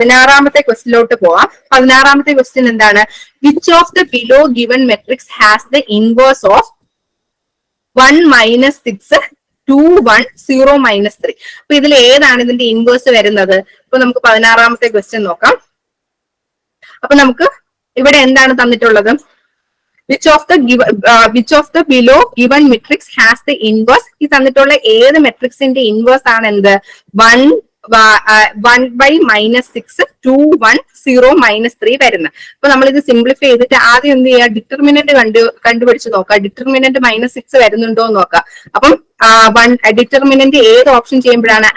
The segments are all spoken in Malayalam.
പതിനാറാമത്തെ ക്വസ്റ്റിലോട്ട് പോവാം. പതിനാറാമത്തെ ക്വസ്റ്റ്യൻ എന്താണ്? Which of the below given matrix has the inverse of one minus six two one zero minus three അപ്പൊ ഇതിൽ ഏതാണ് ഇതിന്റെ ഇൻവേഴ്സ് വരുന്നത്? ഇപ്പൊ നമുക്ക് പതിനാറാമത്തെ ക്വസ്റ്റ്യൻ നോക്കാം. അപ്പൊ നമുക്ക് ഇവിടെ എന്താണ് തന്നിട്ടുള്ളത്? Which of the give which of the below given matrix has the inverse ഈ തന്നിട്ടുള്ള ഏത് മെട്രിക്സിന്റെ ഇൻവേഴ്സ് ആണ് എന്ത്? One one by minus six two one zero minus three വരുന്നത് അപ്പൊ നമ്മൾ ഇത് സിംപ്ലിഫൈ ചെയ്തിട്ട് ആദ്യം എന്ത് ചെയ്യുക? ഡിറ്റർമിനന്റ് കണ്ടു കണ്ടുപിടിച്ച് നോക്കുക. ഡിറ്റർമിനന്റ് മൈനസ് സിക്സ് വരുന്നുണ്ടോ എന്ന് നോക്കാം അപ്പം വൺ ഡിറ്റർമിനന്റ് ഏത് ഓപ്ഷൻ ചെയ്യുമ്പോഴാണ്?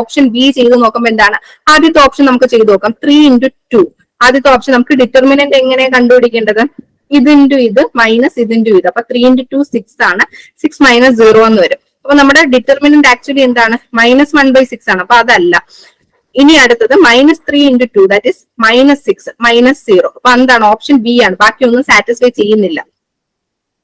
ഓപ്ഷൻ ബി ചെയ്ത് നോക്കുമ്പോൾ എന്താണ്? ആദ്യത്തെ ഓപ്ഷൻ നമുക്ക് ചെയ്ത് നോക്കാം. ത്രീ ഇന്റു ടു ആദ്യത്തെ ഓപ്ഷൻ നമുക്ക് ഡിറ്റർമിനന്റ് എങ്ങനെ കണ്ടുപിടിക്കേണ്ടത്? ഇത് ഇന്റു ഇത് മൈനസ് ഇത് ഇന്റു ഇത്. അപ്പൊ ത്രീ ഇന്റു ടു സിക്സ് ആണ്. സിക്സ് മൈനസ് സീറോ എന്ന് വരും. അപ്പൊ നമ്മുടെ ഡിറ്റർമിനന്റ് ആക്ച്വലി എന്താണ്? മൈനസ് വൺ ബൈ സിക്സ് ആണ്. അപ്പൊ അതല്ല. ഇനി അടുത്തത് minus three into two that is minus six minus zero അപ്പൊ എന്താണ്? ഓപ്ഷൻ ബി ആണ്. ബാക്കിയൊന്നും സാറ്റിസ്ഫൈ ചെയ്യുന്നില്ല.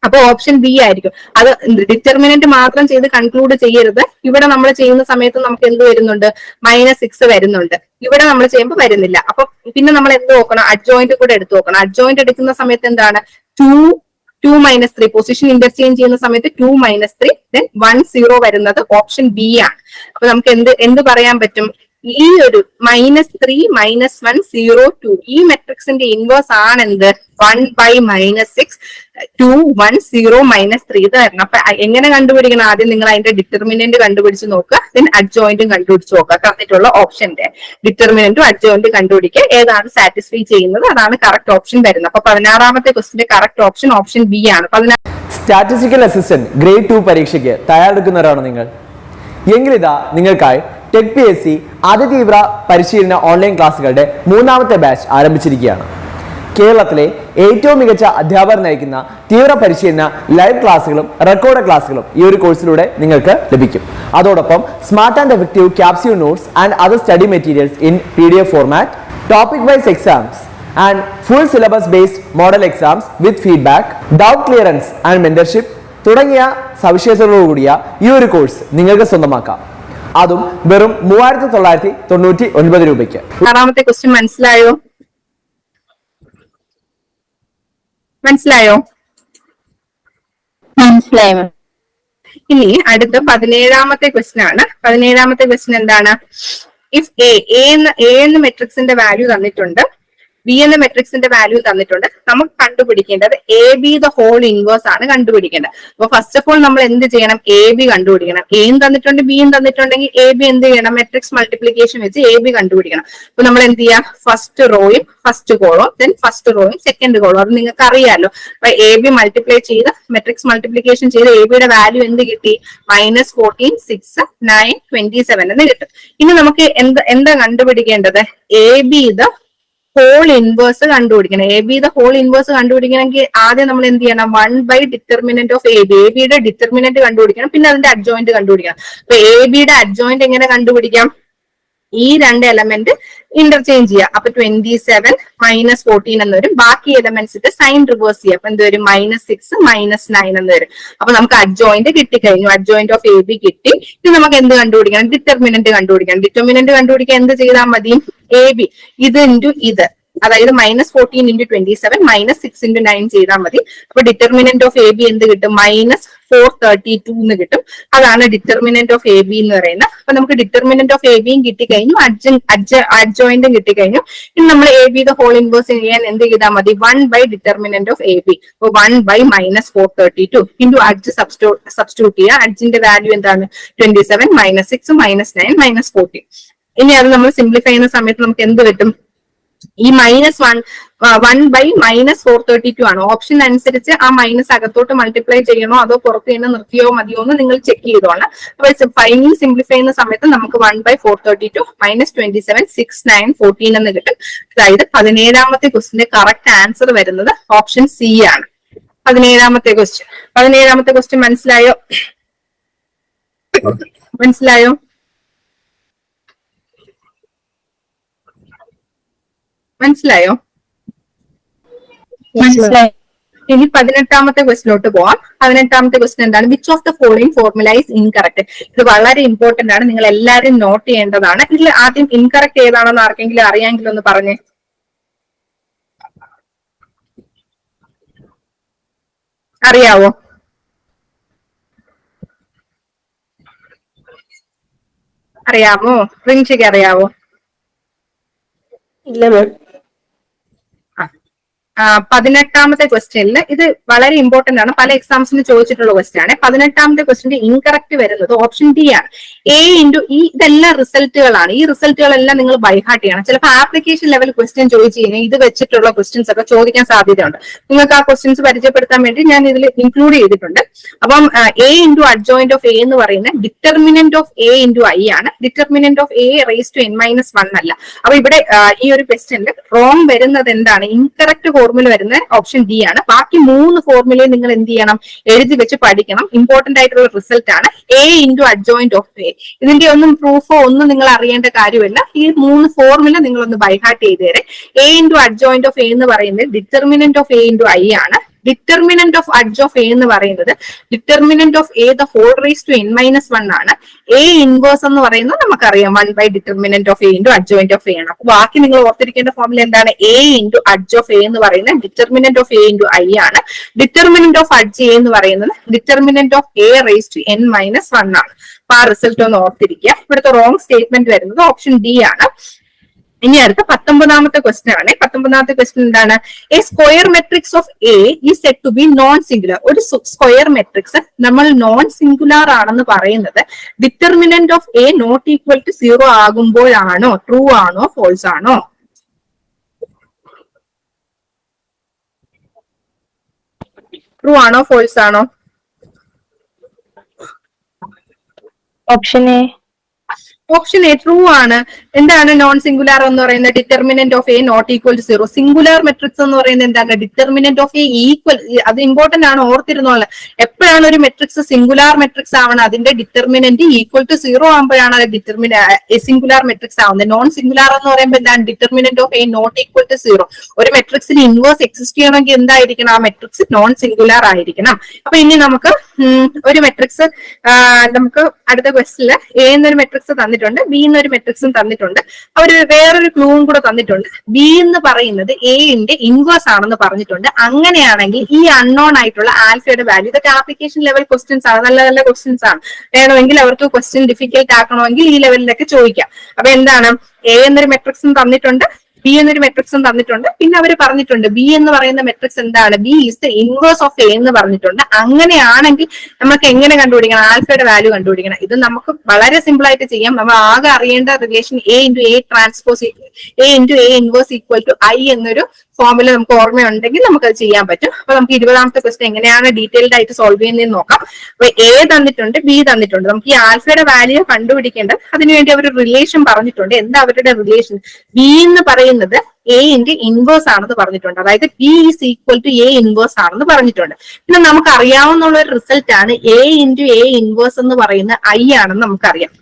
അപ്പൊ ഓപ്ഷൻ ബി ആയിരിക്കും. അത് ഡിറ്റർമിനന്റ് മാത്രം ചെയ്ത് കൺക്ലൂഡ് ചെയ്യരുത്. ഇവിടെ നമ്മൾ ചെയ്യുന്ന സമയത്ത് നമുക്ക് എന്ത് വരുന്നുണ്ട്? മൈനസ് സിക്സ് വരുന്നുണ്ട്. ഇവിടെ നമ്മൾ ചെയ്യുമ്പോൾ വരുന്നില്ല. അപ്പൊ പിന്നെ നമ്മൾ എന്ത് നോക്കണം? അഡ്ജോയിന്റ് കൂടെ എടുത്ത് നോക്കണം. അഡ്ജോയിന്റ് എടുക്കുന്ന സമയത്ത് എന്താണ്? Two two minus three position interchange ചെയ്യുന്ന സമയത്ത് two minus three then one zero വരുന്നത് ഓപ്ഷൻ ബി ആണ് അപ്പൊ നമുക്ക് എന്ത് എന്ത് പറയാൻ പറ്റും? ഈ ഒരു minus three minus one zero two ഈ മെട്രിക്സിന്റെ ഇൻവേഴ്സ് ആണ് എന്ത് one by minus six two one zero minus three ഇത് വരണം. അപ്പൊ എങ്ങനെ കണ്ടുപിടിക്കണം? ആദ്യം നിങ്ങൾ അതിന്റെ ഡിറ്റർമിനന്റ് കണ്ടുപിടിച്ച് നോക്കുക. ദെൻ അഡ്ജോയിന്റും കണ്ടുപിടിച്ച് നോക്കുക. തന്നിട്ടുള്ള ഓപ്ഷന്റെ ഡിറ്റർമിനന്റും അഡ്ജോയിന്റും കണ്ടുപിടിക്കുക. ഏതാണ് സാറ്റിസ്ഫൈ ചെയ്യുന്നത്? അതാണ് കറക്റ്റ് ഓപ്ഷൻ വരുന്നത്. അപ്പൊ പതിനാറാമത്തെ ക്വസ്റ്റിന്റെ കറക്റ്റ് ഓപ്ഷൻ ഓപ്ഷൻ ബി ആണ്. പതിനാറ് സ്റ്റാറ്റിസ്റ്റിക്കൽ അസിസ്റ്റന്റ് ഗ്രേഡ് ടു പരീക്ഷയ്ക്ക് തയ്യാറെടുക്കുന്നവരാണ് നിങ്ങൾ? എങ്കിലിതാ നിങ്ങൾക്കായി ടെക് പി എസ് സി അതിതീവ്ര പരിശീലന ഓൺലൈൻ ക്ലാസ്സുകളുടെ മൂന്നാമത്തെ ബാച്ച് ആരംഭിച്ചിരിക്കുകയാണ്. കേരളത്തിലെ ഏറ്റവും മികച്ച അധ്യാപകർ നയിക്കുന്ന തീവ്ര പരിശീലന ലൈവ് ക്ലാസ്സുകളും റെക്കോർഡ് ക്ലാസ്സുകളും ഈ ഒരു കോഴ്സിലൂടെ നിങ്ങൾക്ക് ലഭിക്കും. അതോടൊപ്പം smart and effective capsule notes and other study materials in P D F format topic wise exams and full syllabus based model exams with feedback doubt clearance and mentorship തുടങ്ങിയ സവിശേഷതകളോടുകൂടിയ ഈ ഒരു കോഴ്സ് നിങ്ങൾക്ക് സ്വന്തമാക്കാം. അതും വെറും മൂവായിരത്തി തൊള്ളായിരത്തി തൊണ്ണൂറ്റി ഒൻപത് രൂപയ്ക്ക്. ആറാമത്തെ ക്വസ്റ്റ്യൻ മനസ്സിലായോ? മനസ്സിലായോ? മനസ്സിലായോ ഇനി അടുത്ത പതിനേഴാമത്തെ ക്വസ്റ്റ്യൻ ആണ്. പതിനേഴാമത്തെ ക്വസ്റ്റ്യൻ എന്താണ്? ഇഫ് എ എന്ന് എ എന്ന മെട്രിക്സിന്റെ വാല്യൂ തന്നിട്ടുണ്ട്. ബി എന്ന മെട്രിക്സിന്റെ വാല്യൂ തന്നിട്ടുണ്ട്. നമുക്ക് കണ്ടുപിടിക്കേണ്ടത് A B the whole inverse ആണ് കണ്ടുപിടിക്കേണ്ടത്. അപ്പൊ ഫസ്റ്റ് ഓഫ് ഓൾ നമ്മൾ എന്ത് ചെയ്യണം? എ ബി കണ്ടുപിടിക്കണം. എയും തന്നിട്ടുണ്ട് ബിയും തന്നിട്ടുണ്ടെങ്കിൽ എ ബി എന്ത് ചെയ്യണം? മെട്രിക്സ് മൾട്ടിപ്ലിക്കേഷൻ വെച്ച് എ ബി കണ്ടുപിടിക്കണം. അപ്പൊ നമ്മൾ എന്ത് ചെയ്യാം? ഫസ്റ്റ് റോയും ഫസ്റ്റ് കോളും ദെൻ ഫസ്റ്റ് റോയും സെക്കൻഡ് കോളും അത് നിങ്ങൾക്ക് അറിയാമല്ലോ അപ്പൊ എ ബി മൾട്ടിപ്ലൈ ചെയ്ത് മെട്രിക്സ് മൾട്ടിപ്ലിക്കേഷൻ ചെയ്ത് എ ബിയുടെ വാല്യൂ എന്ത് കിട്ടി? Minus fourteen six nine twenty seven എന്ന് കിട്ടും. ഇനി നമുക്ക് എന്താ എന്താ കണ്ടുപിടിക്കേണ്ടത്? എ ബി ഇത് ഹോൾ ഇൻവേഴ്സ് കണ്ടുപിടിക്കണം. എ ബി ഹോൾ ഇൻവേഴ്സ് കണ്ടുപിടിക്കണമെങ്കിൽ ആദ്യം നമ്മൾ എന്ത് ചെയ്യണം? One by determinant of A B A ബിയുടെ ഡിറ്റർമിനന്റ് കണ്ടുപിടിക്കണം. പിന്നെ അതിന്റെ അഡ്ജോയിന്റ് കണ്ടുപിടിക്കണം. അപ്പൊ എ ബിയുടെ അഡ്ജോയിന്റ് എങ്ങനെ കണ്ടുപിടിക്കാം? ഈ രണ്ട് എലമെന്റ് ഇന്റർചേഞ്ച് ചെയ്യാം അപ്പൊ ട്വന്റി സെവൻ മൈനസ് ഫോർട്ടീൻ എന്ന് വരും ബാക്കി എലമെന്റ്സിന്റെ സൈൻ റിവേഴ്സ് ചെയ്യാം അപ്പൊ എന്ത് വരും? മൈനസ് സിക്സ് മൈനസ് നയൻ എന്ന് വരും. അപ്പൊ നമുക്ക് അഡ്ജോയിന്റ് കിട്ടിക്കഴിഞ്ഞു. അഡ്ജോയിന്റ് ഓഫ് എ ബി കിട്ടി. ഇത് നമുക്ക് എന്ത് കണ്ടുപിടിക്കണം? ഡിറ്റർമിനന്റ് കണ്ടുപിടിക്കണം. ഡിറ്റർമിനന്റ് കണ്ടുപിടിക്കാൻ എന്ത് ചെയ്താൽ മതി? എ ബി ഇത് ഇന്റു ഇത്. അതായത് minus fourteen into twenty seven minus six into nine ചെയ്താൽ മതി. അപ്പൊ ഡിറ്റർമിനന്റ് ഓഫ് എ ബി എന്ത് കിട്ടും? മൈനസ് ഫോർ തേർട്ടി ടു എന്ന് കിട്ടും. അതാണ് ഡിറ്റർമിനന്റ് ഓഫ് എ ബി എന്ന് പറയുന്നത്. അപ്പൊ നമുക്ക് ഡിറ്റർമിനന്റ് ഓഫ് എ ബിയും കിട്ടിക്കഴിഞ്ഞു. അഡ്ജോയിന്റും കിട്ടിക്കഴിഞ്ഞു. ഇനി നമ്മൾ എ ബി ഹോൾ ഇൻവേഴ്സ് ചെയ്യാൻ എന്ത് ചെയ്താൽ മതി? One by determinant of A B അപ്പൊ one by minus four thirty two into adj substo substitute ചെയ്യുക. അഡ്ജിന്റെ വാല്യൂ എന്താണ്? Twenty seven minus six minus nine minus forty ഇനി അത് നമ്മൾ സിംപ്ലിഫൈ ചെയ്യുന്ന സമയത്ത് നമുക്ക് എന്ത് കിട്ടും? ഈ minus one one by minus four thirty two ആണ്. ഓപ്ഷൻ അനുസരിച്ച് ആ മൈനസ് അകത്തോട്ട് മൾട്ടിപ്ലൈ ചെയ്യണോ അതോ പുറത്ത് തന്നെ നിർത്തിയോ മതിയോ എന്ന് നിങ്ങൾ ചെക്ക് ചെയ്തോളാം. അപ്പൊ ഫൈനൽ സിംപ്ലിഫൈ ചെയ്യുന്ന സമയത്ത് നമുക്ക് one by four thirty two minus twenty seven six nine fourteen എന്ന് കിട്ടും. അതായത് പതിനേഴാമത്തെ ക്വസ്റ്റിന്റെ കറക്റ്റ് ആൻസർ വരുന്നത് ഓപ്ഷൻ സി ആണ്. പതിനേഴാമത്തെ ക്വസ്റ്റ്യൻ പതിനേഴാമത്തെ ക്വസ്റ്റ്യൻ മനസ്സിലായോ? മനസ്സിലായോ? മനസ്സിലായോ? മനസ്സിലായി. ഇനി പതിനെട്ടാമത്തെ ക്വസ്റ്റിനോട്ട് പോവാം. പതിനെട്ടാമത്തെ ക്വസ്റ്റൻ എന്താണ്? Which of the following formula is incorrect ഇത് വളരെ ഇമ്പോർട്ടന്റ് ആണ്. നിങ്ങൾ എല്ലാവരും നോട്ട് ചെയ്യേണ്ടതാണ്. ഇതിൽ ആദ്യം ഇൻകറക്റ്റ് ഏതാണെന്ന് ആർക്കെങ്കിലും അറിയാമെങ്കിൽ ഒന്ന് പറഞ്ഞേ. അറിയാവോ? അറിയാമോ? റിൻഷിക്ക് അറിയാവോ? ഇല്ല മാം. പതിനെട്ടാമത്തെ ക്വസ്റ്റ്യനിൽ ഇത് വളരെ ഇമ്പോർട്ടന്റ് ആണ്. പല എക്സാംസിന് ചോദിച്ചിട്ടുള്ള ക്വസ്റ്റ്യൻ ആണ്. പതിനെട്ടാമത്തെ ക്വസ്റ്റ്യന്റെ ഇൻകറക്റ്റ് വരുന്നത് ഓപ്ഷൻ ഡി ആണ്. എ ഇന്റു ഈ ഇതെല്ലാം റിസൾട്ടുകളാണ് ഈ റിസൾട്ടുകളെല്ലാം നിങ്ങൾ ബൈഹാർട്ട് ചെയ്യണം. ചിലപ്പോൾ ആപ്ലിക്കേഷൻ ലെവൽ ക്വസ്റ്റ്യൻ ചോദിച്ചു കഴിഞ്ഞാൽ ഇത് വെച്ചിട്ടുള്ള ക്വസ്റ്റ്യൻസ് ഒക്കെ ചോദിക്കാൻ സാധ്യതയുണ്ട്. നിങ്ങൾക്ക് ആ ക്വസ്റ്റ്യൻസ് പരിചയപ്പെടുത്താൻ വേണ്ടി ഞാൻ ഇതിൽ ഇൻക്ലൂഡ് ചെയ്തിട്ടുണ്ട്. അപ്പം A into adjoint of A എന്ന് പറയുന്ന determinant of A into I ആണ്. Determinant of A raise to n minus one അല്ല. അപ്പൊ ഇവിടെ ഈ ഒരു ക്വസ്റ്റ്യനിൽ റോങ് വരുന്നത് എന്താണ്? ഇൻകറക്റ്റ് ഫോർമുല വരുന്ന ഓപ്ഷൻ ഡി ആണ്. ബാക്കി മൂന്ന് ഫോർമുലയും നിങ്ങൾ എന്ത് ചെയ്യണം? എഴുതി വെച്ച് പഠിക്കണം. ഇമ്പോർട്ടന്റ് ആയിട്ടുള്ള റിസൾട്ട് ആണ്. A into adjoint of A ഇതിന്റെ ഒന്നും പ്രൂഫോ ഒന്നും നിങ്ങൾ അറിയേണ്ട കാര്യമില്ല. ഈ മൂന്ന് ഫോർമുല നിങ്ങൾ ഒന്ന് ബൈഹാർട്ട് ചെയ്ത് തരെ A into adjoint of A എന്ന് പറയുന്നത് determinant of A into I ആണ്. Determinant of adj of A എന്ന് പറയുന്നത് determinant of A the whole raise to n minus one ആണ്. എ ഇൻവേഴ്സ് എന്ന് പറയുന്നത് നമുക്കറിയാം one by determinant of A into adjoint of A ആണ്. അപ്പൊ ബാക്കി നിങ്ങൾ ഓർത്തിരിക്കേണ്ട ഫോമിൽ എന്താണ്? A into adj of A എന്ന് പറയുന്നത് determinant of A into I ആണ്. ഡിറ്റർമിനന്റ് ഓഫ് അഡ്ജ് എ എന്ന് പറയുന്നത് determinant of A raise to n minus one ആണ്. അപ്പൊ ആ റിസൾട്ട് ഒന്ന് ഓർത്തിരിക്കുക. ഇവിടുത്തെ റോങ് സ്റ്റേറ്റ്മെന്റ് വരുന്നത് ഓപ്ഷൻ ഡി ആണ്. ഇനി അടുത്ത പത്തൊമ്പതാമത്തെ ക്വസ്റ്റ്യൻ ആണ്. പത്തൊമ്പതാമത്തെ ക്വസ്റ്റ്യൻ എന്താണ്? A square matrix of A is said to be non singular ഒരു സ്ക്വയർ മെട്രിക്സ് നമ്മൾ നോൺ സിംഗുലാർ ആണെന്ന് പറയുന്നത് determinant of A not equal to zero ആകുമ്പോഴാണോ? True ആണോ? ഫോൾസ് ആണോ? ട്രൂ ആണോ? ഫോൾസ് ആണോ? Option A option A true ആണ്. എന്താണ് നോൺ സിംഗുലാർ എന്ന് പറയുന്നത്? Determinant of A not equal to zero singular matrix എന്ന് പറയുന്നത് എന്താണ്? ഡിറ്റർമിനന്റ് ഓഫ് എ ഈക്വൽ അത് ഇമ്പോർട്ടന്റ് ആണ് ഓർത്തിരുന്നോളെ. എപ്പോഴാണ് ഒരു മെട്രിക്സ് സിംഗുലാർ മെട്രിക്സ് ആവണം അതിന്റെ ഡിറ്റർമിനന്റ് ഈക്വൽ ടു സീറോ ആകുമ്പോഴാണ് അത് എ സിംഗുലാർ മെട്രിക്സ് ആവുന്നത്. നോൺ സിംഗുലാർ എന്ന് പറയുമ്പോൾ എന്താണ്? Determinant of A not equal to zero ഒരു മെട്രിക്സിന് ഇൻവേഴ്സ് എക്സിസ്റ്റ് ചെയ്യണമെങ്കിൽ എന്തായിരിക്കണം? ആ മെട്രിക്സ് നോൺ സിംഗുലാർ ആയിരിക്കണം. അപ്പൊ ഇനി നമുക്ക് ഒരു മെട്രിക്സ് നമുക്ക് അടുത്ത ക്വസ്റ്റിൽ എ എന്നൊരു മെട്രിക്സ് തന്നിട്ടുണ്ട്. ബി എന്നൊരു മെട്രിക്സും തന്നിട്ടുണ്ട്. അവർ വേറൊരു ക്ലൂവും കൂടെ തന്നിട്ടുണ്ട്. ബി എന്ന് പറയുന്നത് എന്റെ ഇൻവേഴ്സ് ആണെന്ന് പറഞ്ഞിട്ടുണ്ട്. അങ്ങനെയാണെങ്കിൽ ഈ അൺനോൺ ആയിട്ടുള്ള ആൽഫയുടെ വാല്യൂ ഇതൊക്കെ ആപ്ലിക്കേഷൻ ലെവൽ ക്വസ്റ്റ്യൻസ് ആണ്. നല്ല നല്ല ക്വസ്റ്റ്യൻസ് ആണ്. വേണമെങ്കിൽ അവർക്ക് ക്വസ്റ്റ്യൻ ഡിഫിക്കൽട്ട് ആക്കണമെങ്കിൽ ഈ ലെവലിലൊക്കെ ചോദിക്കാം. അപ്പൊ എന്താണ്? എ എന്നൊരു മെട്രിക്സും തന്നിട്ടുണ്ട്. ബി എന്നൊരു മെട്രിക്സും തന്നിട്ടുണ്ട്. പിന്നെ അവർ പറഞ്ഞിട്ടുണ്ട് ബി എന്ന് പറയുന്ന മെട്രിക്സ് എന്താണ്? B is the inverse of A എന്ന് പറഞ്ഞിട്ടുണ്ട്. അങ്ങനെയാണെങ്കിൽ നമുക്ക് എങ്ങനെ കണ്ടുപിടിക്കണം? ആൽഫയുടെ വാല്യൂ കണ്ടുപിടിക്കണം. ഇത് നമുക്ക് വളരെ സിമ്പിൾ ആയിട്ട് ചെയ്യാം. നമ്മൾ ആകെ അറിയേണ്ട relation A into A transpose A into A inverse equal to I എന്നൊരു ഫോമിൽ നമുക്ക് ഓർമ്മയുണ്ടെങ്കിൽ നമുക്ക് അത് ചെയ്യാൻ പറ്റും. അപ്പൊ നമുക്ക് ഇരുപതാമത്തെ ക്വസ്റ്റൻ എങ്ങനെയാണ് ഡീറ്റെയിൽഡ് ആയിട്ട് സോൾവ് ചെയ്യുന്നതെന്ന് നോക്കാം. അപ്പൊ എ തന്നിട്ടുണ്ട് ബി തന്നിട്ടുണ്ട്. നമുക്ക് ഈ ആൽഫയുടെ വാല്യൂ കണ്ടുപിടിക്കേണ്ടത് അതിനുവേണ്ടി അവർ റിലേഷൻ പറഞ്ഞിട്ടുണ്ട്. എന്താ അവരുടെ റിലേഷൻ ബി എന്ന് പറയുന്നത് എ ഇന്റെ ഇൻവേഴ്സ് ആണെന്ന് പറഞ്ഞിട്ടുണ്ട്. അതായത് B is equal to A inverse ആണെന്ന് പറഞ്ഞിട്ടുണ്ട്. പിന്നെ നമുക്ക് അറിയാവുന്ന ഒരു റിസൾട്ട് ആണ് എ ഇന്റു എ ഇൻവേഴ്സ് എന്ന് പറയുന്ന ഐ ആണെന്ന് നമുക്കറിയാം.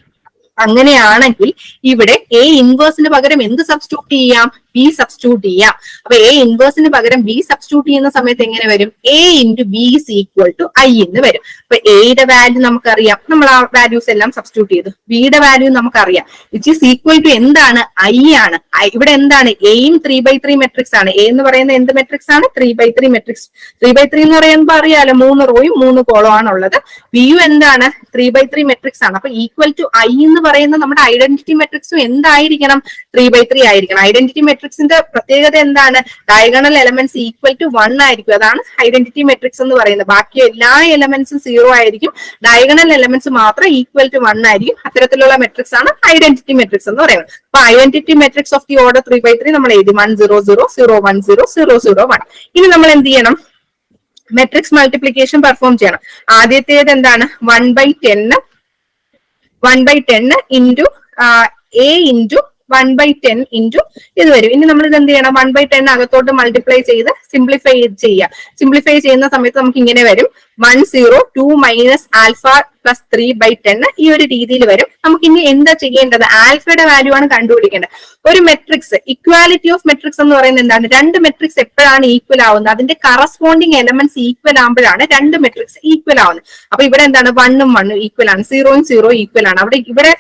അങ്ങനെയാണെങ്കിൽ ഇവിടെ എ ഇൻവേഴ്സിന് പകരം എന്ത് സബ്സ്റ്റിറ്റ്യൂട്ട് ചെയ്യാം? ബി സബ്സ്റ്റിറ്റ്യൂട്ട് ചെയ്യാം. അപ്പൊ എ ഇൻവേഴ്സിന് പകരം ബി സബ്സ്റ്റിറ്റ്യൂട്ട് ചെയ്യുന്ന സമയത്ത് എങ്ങനെ വരും? A into B is equal to I എന്ന് വരും. അപ്പൊ എയുടെ വാല്യൂ നമുക്കറിയാം. നമ്മൾ ആ വാല്യൂസ് എല്ലാം സബ്സ്റ്റിറ്റ്യൂട്ട് ചെയ്തു. ബിയുടെ വാല്യൂ നമുക്കറിയാം. വിച്ച് ഈസ് ഈക്വൽ ടു എന്താണ്? ഐ ആണ്. ഇവിടെ എന്താണ്? എയും ത്രീ ബൈ ത്രീ മെട്രിക്സ് ആണ്. എ എന്ന് പറയുന്ന എന്ത് മെട്രിക്സ് ആണ്? Three by three matrix three by three എന്ന് പറയുമ്പോൾ അറിയാലോ മൂന്ന് റോയും മൂന്ന് കോളോ ആണുള്ളത്. ബിയു എന്താണ്? ത്രീ ബൈ ത്രീ മെട്രിക്സ് ആണ്. അപ്പൊ ഈക്വൽ ടു ഐ എന്ന് പറയുന്ന നമ്മുടെ ഐഡന്റിറ്റി മെട്രിക്സും എന്തായിരിക്കണം? ത്രീ ബൈ ത്രീ ആയിരിക്കണം. ഐഡന്റിറ്റി മെട്രിക്സിന്റെ പ്രത്യേകത എന്താണ്? Diagonal elements equal to one ആയിരിക്കും. അതാണ് ഐഡന്റിറ്റി മെട്രിക്സ് എന്ന് പറയുന്നത്. ബാക്കി എല്ലാ എലമെന്റ്സും സീറോ ആയിരിക്കും. ഡയഗണൽ എലമെന്റ്സ് മാത്രം ഈക്വൽ ടു വൺ ആയിരിക്കും. അത്തരത്തിലുള്ള മെട്രിക്സ് ആണ് ഐഡന്റിറ്റി മെട്രിക്സ് എന്ന് പറയുന്നത്. അപ്പൊ identity matrix of the order three by three നമ്മൾ എഴുതി. One zero zero zero one zero zero zero one ഇനി നമ്മൾ എന്ത് ചെയ്യണം? മെട്രിക്സ് മൾട്ടിപ്ലിക്കേഷൻ പെർഫോം ചെയ്യണം. ആദ്യത്തേത് എന്താണ്? വൺ ബൈ ടെന്ന് one by ten into A into one by ten into ഇത് വരും. ഇനി നമ്മൾ ഇത് എന്ത് ചെയ്യണം? വൺ ബൈ ടെൻ അകത്തോട്ട് മൾട്ടിപ്ലൈ ചെയ്ത് സിംപ്ലിഫൈ ചെയ്യുക. സിംപ്ലിഫൈ ചെയ്യുന്ന സമയത്ത് നമുക്ക് ഇങ്ങനെ വരും. One zero two minus alpha plus three by ten ഈ ഒരു രീതിയിൽ വരും. നമുക്ക് ഇനി എന്താ ചെയ്യേണ്ടത്? ആൽഫയുടെ വാല്യൂ ആണ് കണ്ടുപിടിക്കേണ്ടത്. ഒരു മെട്രിക്സ് ഇക്വാലിറ്റി ഓഫ് മെട്രിക്സ് എന്ന് പറയുന്നത് എന്താണ്? രണ്ട് മെട്രിക്സ് എപ്പോഴാണ് ഈക്വൽ ആവുന്നത്? അതിന്റെ കറസ്പോണ്ടിങ് എലമെന്റ്സ് ഈക്വൽ ആകുമ്പോഴാണ് രണ്ട് മെട്രിക്സ് ഈക്വൽ ആവുന്നത്. അപ്പൊ ഇവിടെ എന്താണ്? വണ്ണും വണ്ണും ഈക്വൽ ആണ്. സീറോയും സീറോ ഈക്വൽ ആണ്. അവിടെ ഇവിടെ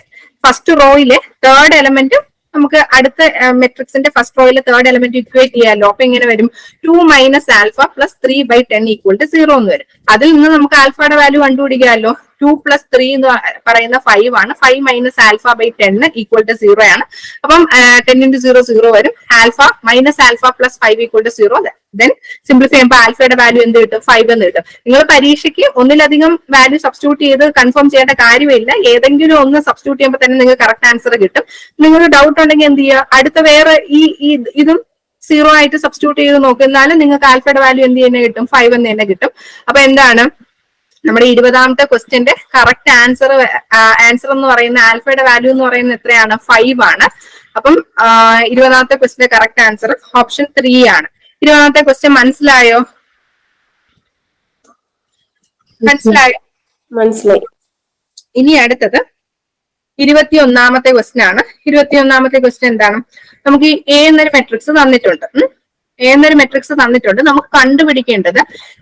ഫസ്റ്റ് റോയിലെ തേർഡ് എലമെന്റും നമുക്ക് അടുത്ത മെട്രിക്സിന്റെ ഫസ്റ്റ് റോയിൽ തേർഡ് എലമെന്റ് ഇക്വേറ്റ് ചെയ്യാമല്ലോ അപ്പൊ ഇങ്ങനെ വരും. Two minus alpha plus three by ten equal to zero എന്ന് വരും. അതിൽ നിന്ന് നമുക്ക് ആൽഫയുടെ വാല്യൂ കണ്ടുപിടിക്കാമല്ലോ ടു പ്ലസ് ത്രീ എന്ന് പറയുന്ന ഫൈവ് ആണ്. Five minus alpha by ten equal to zero ആണ്. അപ്പം ടെൻ ഇന്റു സീറോ സീറോ വരും. Alpha minus alpha plus five equal to zero then simplify ചെയ്യുമ്പോൾ ആൽഫയുടെ വാല്യൂ എന്ത് കിട്ടും? ഫൈവ് എന്ന് കിട്ടും. നിങ്ങൾ പരീക്ഷയ്ക്ക് ഒന്നിലധികം വാല്യൂ സബ്സ്റ്റിറ്റ്യൂട്ട് ചെയ്ത് കൺഫേം ചെയ്യേണ്ട കാര്യമില്ല. ഏതെങ്കിലും ഒന്ന് സബ്സ്റ്റിറ്റ്യൂട്ട് ചെയ്യുമ്പോൾ തന്നെ നിങ്ങൾക്ക് കറക്റ്റ് ആൻസർ കിട്ടും. നിങ്ങൾക്ക് ഡൗട്ട് ഉണ്ടെങ്കിൽ എന്ത് ചെയ്യുക? അടുത്ത വേറെ ഈ ഇതും സീറോ ആയിട്ട് സബ്സ്റ്റിറ്റ്യൂട്ട് ചെയ്ത് നോക്കുന്നാലും നിങ്ങൾക്ക് ആൽഫയുടെ വാല്യൂ എന്ത് തന്നെ കിട്ടും? ഫൈവ് എന്ന് തന്നെ കിട്ടും. അപ്പൊ എന്താണ്? നമ്മുടെ ഇരുപതാമത്തെ ക്വസ്റ്റ്യന്റെ കറക്റ്റ് ആൻസർ ആൻസർ എന്ന് പറയുന്ന ആൽഫയുടെ വാല്യൂ എന്ന് പറയുന്നത് എത്രയാണ്? ഫൈവ് ആണ്. അപ്പം ഇരുപതാമത്തെ ക്വസ്റ്റിന്റെ കറക്റ്റ് ആൻസർ ഓപ്ഷൻ ത്രീ ആണ്. ഇരുപതാമത്തെ ക്വസ്റ്റ്യൻ മനസ്സിലായോ? മനസ്സിലായോ? മനസ്സിലായി. ഇനി അടുത്തത് ഇരുപത്തി ഒന്നാമത്തെ ക്വസ്റ്റ്യൻ ആണ്. ഇരുപത്തി ഒന്നാമത്തെ ക്വസ്റ്റ്യൻ എന്താണ്? നമുക്ക് ഈ എ എന്നൊരു മെട്രിക്സ് തന്നിട്ടുണ്ട്. എ എന്നൊരു മെട്രിക്സ് തന്നിട്ടുണ്ട്. നമുക്ക് കണ്ടുപിടിക്കേണ്ടത്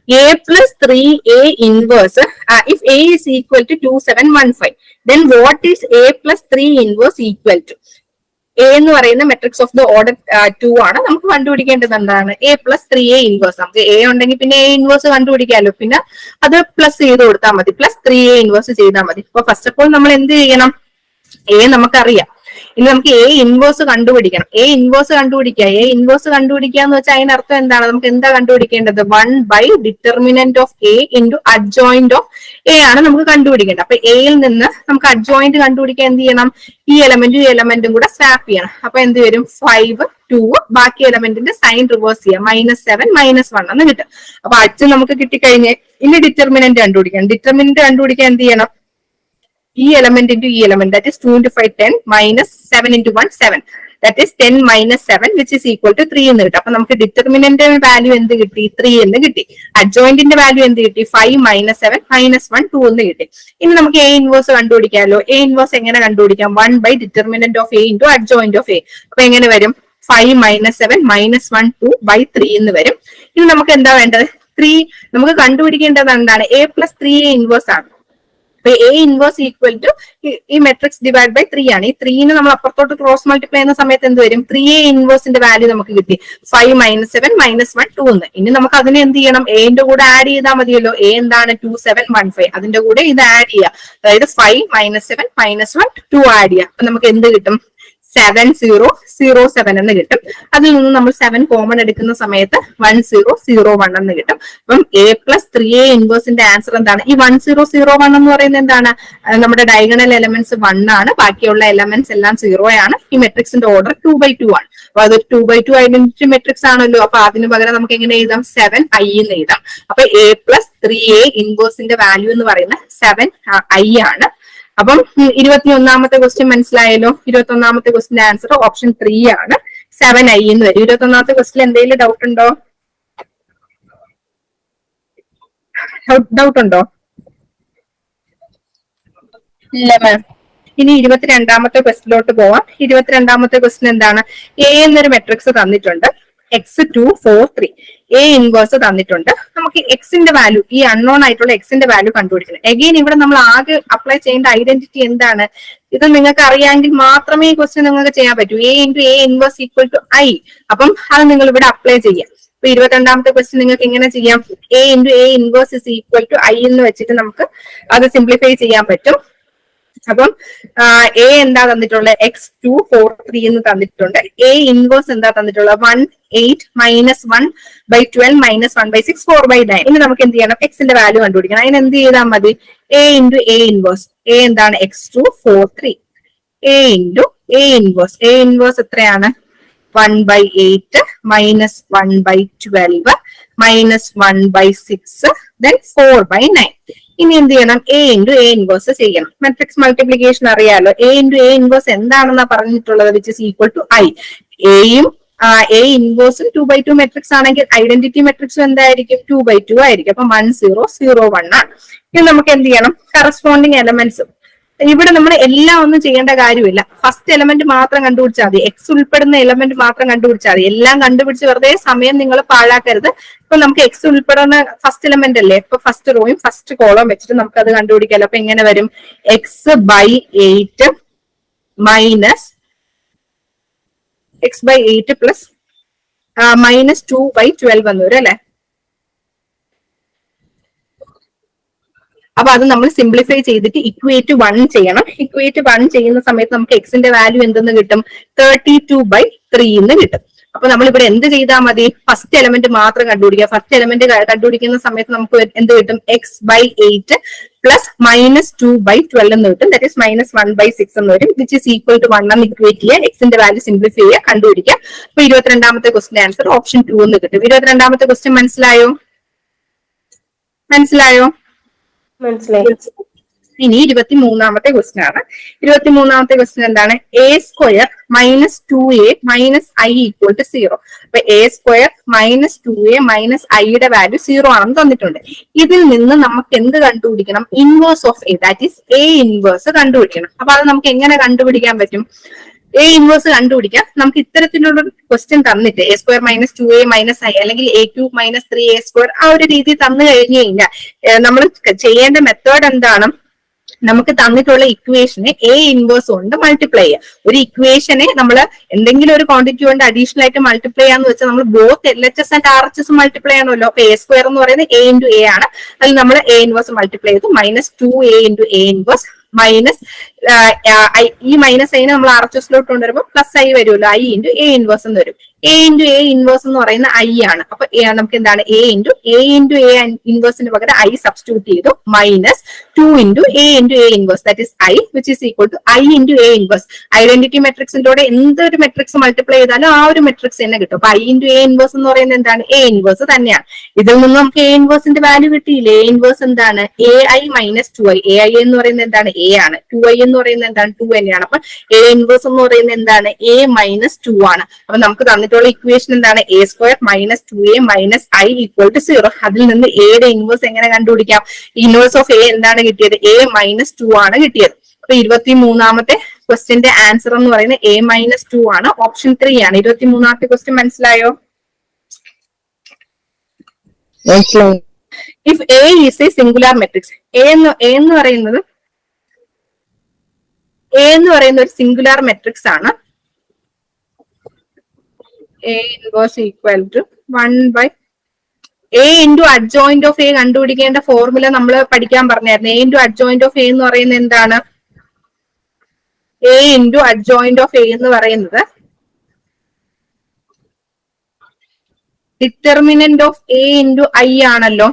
A plus three A inverse if A is equal to two seven one five then what is A plus three inverse equal to A എന്ന് പറയുന്ന matrix of the order two ആണ്. നമുക്ക് കണ്ടുപിടിക്കേണ്ടത് എന്താണ്? A plus three A inverse നമുക്ക് എ ഉണ്ടെങ്കിൽ പിന്നെ എ ഇൻവേഴ്സ് കണ്ടുപിടിക്കാമല്ലോ പിന്നെ അത് പ്ലസ് ചെയ്ത് കൊടുത്താൽ മതി. പ്ലസ് ത്രീ എ ഇൻവേഴ്സ് ചെയ്താൽ മതി. അപ്പൊ ഫസ്റ്റ് ഓഫ് ഓൾ നമ്മൾ എന്ത് ചെയ്യണം? എ നമുക്കറിയാം. ഇനി നമുക്ക് എ ഇൻവേഴ്സ് കണ്ടുപിടിക്കണം. എ ഇൻവേഴ്സ് കണ്ടുപിടിക്കുക. എ ഇൻവേഴ്സ് കണ്ടുപിടിക്കുക എന്ന് വെച്ചാൽ അതിനർത്ഥം എന്താണ്? നമുക്ക് എന്താ കണ്ടുപിടിക്കേണ്ടത്? One by determinant of A into adjoint of A ആണ് നമുക്ക് കണ്ടുപിടിക്കേണ്ടത്. അപ്പൊ എയിൽ നിന്ന് നമുക്ക് അഡ്ജോയിന്റ് കണ്ടുപിടിക്കാൻ എന്ത് ചെയ്യണം? ഈ എലമെന്റും ഈ എലമെന്റും കൂടെ സ്വാപ്പ് ചെയ്യണം. അപ്പൊ എന്ത് വരും? ഫൈവ് ടു ബാക്കി എലമെന്റിന്റെ സൈൻ റിവേഴ്സ് ചെയ്യാം. മൈനസ് സെവൻ മൈനസ് വൺ എന്ന് കിട്ടും. അപ്പൊ അച്ഛൻ നമുക്ക് കിട്ടിക്കഴിഞ്ഞ് ഇനി ഡിറ്റർമിനന്റ് കണ്ടുപിടിക്കണം. ഡിറ്റർമിനന്റ് കണ്ടുപിടിക്കാൻ എന്ത് ചെയ്യണം? ഈ എലമെന്റ് ഇന്റു ഈ element that is two into five ten minus seven into one seven that is ten minus seven which is equal to three എന്ന് കിട്ടും. അപ്പൊ നമുക്ക് ഡിറ്റർമിനന്റ് വാല്യൂ എന്ത് കിട്ടി? ത്രീ എന്ന് കിട്ടി. അഡ്ജോയിന്റിന്റെ വാല്യൂ എന്ത് കിട്ടി? Five minus seven minus one two എന്ന് കിട്ടി. ഇനി നമുക്ക് എ ഇൻവേഴ്സ് കണ്ടുപിടിക്കാമല്ലോ. എ ഇൻവേഴ്സ് എങ്ങനെ കണ്ടുപിടിക്കാം? One by determinant of A into adjoint of A അപ്പൊ എങ്ങനെ വരും? Five minus seven minus one two by three എന്ന് വരും. ഇനി നമുക്ക് എന്താ വേണ്ടത്? ത്രീ നമുക്ക് കണ്ടുപിടിക്കേണ്ടത് എന്താണ്? A plus three A inverse ആണ്. അപ്പൊ എ ഇൻവേഴ്സ് ഈക്വൽ ടു ഈ മെട്രിക്സ് ഡിവൈഡ് ബൈ ത്രീ ആണ്. ഈ ത്രീന് നമ്മൾ അപ്പുറത്തോട്ട് ക്രോസ് മൾട്ടിപ്ലൈ ചെയ്യുന്ന സമയത്ത് എന്ത് വരും? ത്രീ എ ഇൻവേഴ്സിന്റെ വാല്യൂ നമുക്ക് കിട്ടി. Five minus seven minus one two എന്ന്. ഇനി നമുക്ക് അതിനെ എന്ത് ചെയ്യണം? എന്റെ കൂടെ ആഡ് ചെയ്താൽ മതിയല്ലോ. എ എന്താണ്? ടു സെവൻ വൺ ഫൈവ് അതിന്റെ കൂടെ ഇത് ആഡ് ചെയ്യുക അതായത് five minus seven minus one two add ചെയ്യുക അപ്പൊ നമുക്ക് എന്ത് കിട്ടും? സെവൻ സീറോ സീറോ സെവൻ എന്ന് കിട്ടും. അതിൽ നിന്ന് നമ്മൾ സെവൻ കോമൺ എടുക്കുന്ന സമയത്ത് വൺ സീറോ സീറോ വൺ എന്ന് കിട്ടും. അപ്പം എ പ്ലസ് ത്രീ എ ഇൻവേഴ്സിന്റെ ആൻസർ എന്താണ്? ഈ വൺ സീറോ സീറോ വൺ എന്ന് പറയുന്നത് എന്താണ്? നമ്മുടെ ഡയഗണൽ എലമെന്റ്സ് വൺ ആണ്. ബാക്കിയുള്ള എലമെന്റ്സ് എല്ലാം സീറോ ആണ്. ഈ മെട്രിക്സിന്റെ ഓർഡർ ടു ബൈ ടു ആണ്. അപ്പൊ അത് two by two identity matrix ആണല്ലോ. അപ്പൊ അതിന് പകരം നമുക്ക് എങ്ങനെ എഴുതാം? സെവൻ ഐ എന്ന് എഴുതാം. അപ്പൊ എ പ്ലസ് ത്രീ എ ഇൻവേഴ്സിന്റെ വാല്യൂ എന്ന് പറയുന്നത് സെവൻ ഐ ആണ്. അപ്പം ഇരുപത്തി ഒന്നാമത്തെ ക്വസ്റ്റ്യൻ മനസ്സിലായല്ലോ. ഇരുപത്തി ഒന്നാമത്തെ ക്വസ്റ്റിന്റെ ആൻസർ ഓപ്ഷൻ ത്രീ ആണ്. സെവൻ ഐ എന്ന് വരും. ഇരുപത്തി ഒന്നാമത്തെ ക്വസ്റ്റിൽ എന്തെങ്കിലും ഡൗട്ട് ഉണ്ടോ? ഡൗട്ട് ഉണ്ടോ? ഇല്ല മാം ഇനി ഇരുപത്തിരണ്ടാമത്തെ ക്വസ്റ്റിലോട്ട് പോവാം. ഇരുപത്തിരണ്ടാമത്തെ ക്വസ്റ്റിൻ എന്താണ്? എ എന്നൊരു മെട്രിക്സ് തന്നിട്ടുണ്ട്. X two four three A inverse തന്നിട്ടുണ്ട്. നമുക്ക് എക്സിന്റെ വാല്യൂ ഈ അൺനോൺ ആയിട്ടുള്ള എക്സിന്റെ വാല്യൂ കണ്ടുപിടിക്കണം. എഗെയിൻ ഇവിടെ നമ്മൾ ആകെ അപ്ലൈ ചെയ്യേണ്ട ഐഡന്റിറ്റി എന്താണ്? ഇത് നിങ്ങൾക്ക് അറിയാമെങ്കിൽ മാത്രമേ ഈ ക്വസ്റ്റ്യൻ നിങ്ങൾക്ക് ചെയ്യാൻ പറ്റൂ. A into A inverse equal to I അപ്പം അത് നിങ്ങൾ ഇവിടെ അപ്ലൈ ചെയ്യാം. ഇപ്പൊ ഇരുപത്തിരണ്ടാമത്തെ ക്വസ്റ്റ്യൻ നിങ്ങൾക്ക് ഇങ്ങനെ ചെയ്യാം? A into A inverse is equal to I എന്ന് വെച്ചിട്ട് നമുക്ക് അത് സിംപ്ലിഫൈ ചെയ്യാൻ പറ്റും. അപ്പം എ എന്താ തന്നിട്ടുള്ളത്? എക്സ് ടു ഫോർ ത്രീ എന്ന് തന്നിട്ടുണ്ട്. എ ഇൻവേഴ്സ് എന്താ തന്നിട്ടുള്ളത്? One eight minus one by twelve minus one by six four by nine ഇനി നമുക്ക് എന്ത് ചെയ്യണം? എക്സിന്റെ വാല്യൂ കണ്ടുപിടിക്കണം. അതിന് എന്ത് ചെയ്താൽ മതി? A into A inverse A എന്താണ്? X two four three A into A inverse A inverse എത്രയാണ്? One by eight minus one by twelve minus one by six then four by nine ഇനി എന്ത് ചെയ്യണം? എ ഇന്റു എ ഇൻവേഴ്സ് ചെയ്യണം. മെട്രിക്സ് മൾട്ടിപ്ലിക്കേഷൻ അറിയാലോ? എ ഇന്റു എ ഇൻവേഴ്സ് എന്താണെന്നാ പറഞ്ഞിട്ടുള്ളത്? Which is equal to I എയും എ ഇൻവേഴ്സും ടു ബൈ ടു മെട്രിക്സ് ആണെങ്കിൽ ഐഡന്റിറ്റി മെട്രിക്സും എന്തായിരിക്കും? ടു ബൈ ടു ആയിരിക്കും. അപ്പൊ വൺ സീറോ സീറോ വൺ ആണ്. ഇനി നമുക്ക് എന്ത് ചെയ്യണം? കറസ്പോണ്ടിങ് എലമെന്റ്സും ഇവിടെ നമ്മൾ എല്ലാം ഒന്നും ചെയ്യേണ്ട കാര്യമില്ല. ഫസ്റ്റ് എലമെന്റ് മാത്രം കണ്ടുപിടിച്ചാൽ മതി. എക്സ് ഉൾപ്പെടുന്ന എലമെന്റ് മാത്രം കണ്ടുപിടിച്ചാൽ മതി. എല്ലാം കണ്ടുപിടിച്ച് വെറുതെ സമയം നിങ്ങൾ പാഴാക്കരുത്. ഇപ്പൊ നമുക്ക് എക്സ് ഉൾപ്പെടുന്ന ഫസ്റ്റ് എലമെന്റ് അല്ലേ? ഇപ്പൊ ഫസ്റ്റ് റോയും ഫസ്റ്റ് കോളം വെച്ചിട്ട് നമുക്ക് അത് കണ്ടുപിടിക്കാമല്ലോ അപ്പൊ എങ്ങനെ വരും? X by eight minus X by eight plus minus two by twelve എന്ന് വരും അല്ലെ? അപ്പൊ അത് നമ്മൾ സിംപ്ലിഫൈ ചെയ്തിട്ട് ഇക്വേറ്റ് വൺ ചെയ്യണം. ഇക്വേറ്റ് വൺ ചെയ്യുന്ന സമയത്ത് നമുക്ക് എക്സിന്റെ വാല്യൂ എന്തെന്ന് കിട്ടും? തേർട്ടി ടു ബൈ ത്രീ എന്ന് കിട്ടും. അപ്പൊ നമ്മൾ ഇവിടെ എന്ത് ചെയ്താൽ മതി? ഫസ്റ്റ് എലമെന്റ് മാത്രം കണ്ടുപിടിക്കുക. ഫസ്റ്റ് എലമെന്റ് കണ്ടുപിടിക്കുന്ന സമയത്ത് നമുക്ക് എന്ത് കിട്ടും? X by eight plus minus two by twelve എന്ന് കിട്ടും. That is minus one by six എന്ന് വരും. Which is equal to one എന്ന് ഇക്വേറ്റ് ചെയ്യുക എക്സിന്റെ വാല്യൂ സിംപ്ലിഫൈ ചെയ്യുക കണ്ടുപിടിക്കുക. അപ്പൊ ഇരുപത്തിരണ്ടാമത്തെ ക്വസ്റ്റിന്റെ ആൻസർ ഓപ്ഷൻ ടു എന്ന് കിട്ടും. ഇരുപത്തിരണ്ടാമത്തെ ക്വസ്റ്റ്യൻ മനസ്സിലായോ? മനസ്സിലായോ? മനസ്സിലായി. ഇനി ഇരുപത്തി മൂന്നാമത്തെ ക്വസ്റ്റ്യൻ ആണ്. ഇരുപത്തി മൂന്നാമത്തെ ക്വസ്റ്റ്യൻ എന്താണ്? A square minus two A minus I equal to zero അപ്പൊ A square minus two A minus ഐയുടെ വാല്യൂ സീറോ ആണെന്ന് തന്നിട്ടുണ്ട്. ഇതിൽ നിന്ന് നമുക്ക് എന്ത് കണ്ടുപിടിക്കണം? Inverse of A that is A inverse കണ്ടുപിടിക്കണം. അപ്പൊ അത് നമുക്ക് എങ്ങനെ കണ്ടുപിടിക്കാൻ പറ്റും? എ ഇൻവേഴ്സ് കണ്ടുപിടിക്കാം. നമുക്ക് ഇത്തരത്തിലുള്ള ക്വസ്റ്റ്യൻ തന്നിട്ട് A square minus two A minus I അല്ലെങ്കിൽ A cube minus three A square ആ ഒരു രീതി തന്നു കഴിഞ്ഞു കഴിഞ്ഞാൽ നമ്മൾ ചെയ്യേണ്ട മെത്തേഡ് എന്താണ്? നമുക്ക് തന്നിട്ടുള്ള ഇക്വേഷനെ എ ഇൻവേഴ്സ് കൊണ്ട് മൾട്ടിപ്ലൈ ചെയ്യുക ഒരു ഇക്വേഷനെ നമ്മൾ എന്തെങ്കിലും ഒരു ക്വാണ്ടിറ്റി കൊണ്ട് അഡീഷണൽ ആയിട്ട് മൾട്ടിപ്ലൈ ചെയ്യാന്ന് വെച്ചാൽ നമ്മൾ both L H S and R H S multiply ആണല്ലോ അപ്പൊ എ സ്ക്വയർ എന്ന് പറയുന്നത് എ ഇന്റു എ ആണ്. അതിൽ നമ്മൾ എ ഇൻവേഴ്സ് മൾട്ടിപ്ലൈ ചെയ്തു. Minus two A into A inverse minus ഈ മൈനസ് ഐനെ നമ്മൾ ആർ എച്ച് എസിലോട്ട് കൊണ്ടുവരുമ്പോൾ പ്ലസ് ഐ വരുമല്ലോ. ഐ ഇന്റു എ ഇൻവേഴ്സ് എന്ന് വരും. എ ഇന്റു എ ഇൻവേഴ്സ് എന്ന് പറയുന്ന ഐ ആണ്. അപ്പൊ നമുക്ക് എന്താണ്? A into A into A ഇൻവേഴ്സിന് പകരം ഐ സബ്സ്റ്റിറ്റ്യൂട്ട് ചെയ്തു minus two into A into A inverse that is I which is equal to I into A inverse identity മെട്രിക്സിന്റെ കൂടെ എന്തൊരു മെട്രിക്സ് മൾട്ടിപ്ലൈ ചെയ്താലും ആ ഒരു മെട്രിക്സ് തന്നെ കിട്ടും. അപ്പൊ ഐ ഇന്റു എ ഇൻവേഴ്സ് എന്ന് പറയുന്നത് എന്താണ്? എ ഇൻവേഴ്സ് തന്നെയാണ്. ഇതിൽ നിന്ന് നമുക്ക് എ ഇൻവേഴ്സിന്റെ വാല്യൂ കിട്ടിയില്ലേ? എ ഇൻവേഴ്സ് എന്താണ്? A I minus two I A I എന്ന് പറയുന്നത് എന്താണ്? എ ആണ്. ടു ഐ എന്ന് പറയുന്നത് എന്താണ്? ടു ആണ്. അപ്പൊ എ ഇൻവേഴ്സ് എന്ന് പറയുന്നത് എന്താണ്? എ മൈനസ് ടു ആണ്. അപ്പൊ നമുക്ക് തന്നിട്ടുള്ള ഇക്വേഷൻ എന്താണ്? A square minus two A minus I equal to zero അതിൽ നിന്ന് എയുടെ ഇൻവേഴ്സ് എങ്ങനെ കണ്ടുപിടിക്കാം? ഇൻവേഴ്സ് ഓഫ് എ എന്താണ് കിട്ടിയത്? എ മൈനസ് ടു ആണ് കിട്ടിയത്. അപ്പൊ ഇരുപത്തി മൂന്നാമത്തെ ക്വസ്റ്റ്യന്റെ ആൻസർ എന്ന് പറയുന്നത് എ മൈനസ് ടു ആണ്. ഓപ്ഷൻ ത്രീ ആണ്. ഇരുപത്തി മൂന്നാമത്തെ ക്വസ്റ്റ്യൻ മനസ്സിലായോ മനസ്സിലായി if A is a singular matrix A എന്ന് എ എന്ന് പറയുന്നത് എ എന്ന് പറയുന്ന ഒരു സിംഗുലാർ മെട്രിക്സ് ആണ്. A inverse equal to one by A into adjoint of A കണ്ടുപിടിക്കേണ്ട formula നമ്മൾ പഠിക്കാൻ പറഞ്ഞായിരുന്നു. A into adjoint of A എന്ന് പറയുന്നത് എന്താണ്? A into adjoint of A എന്ന് പറയുന്നത് determinant of A into I ആണല്ലോ.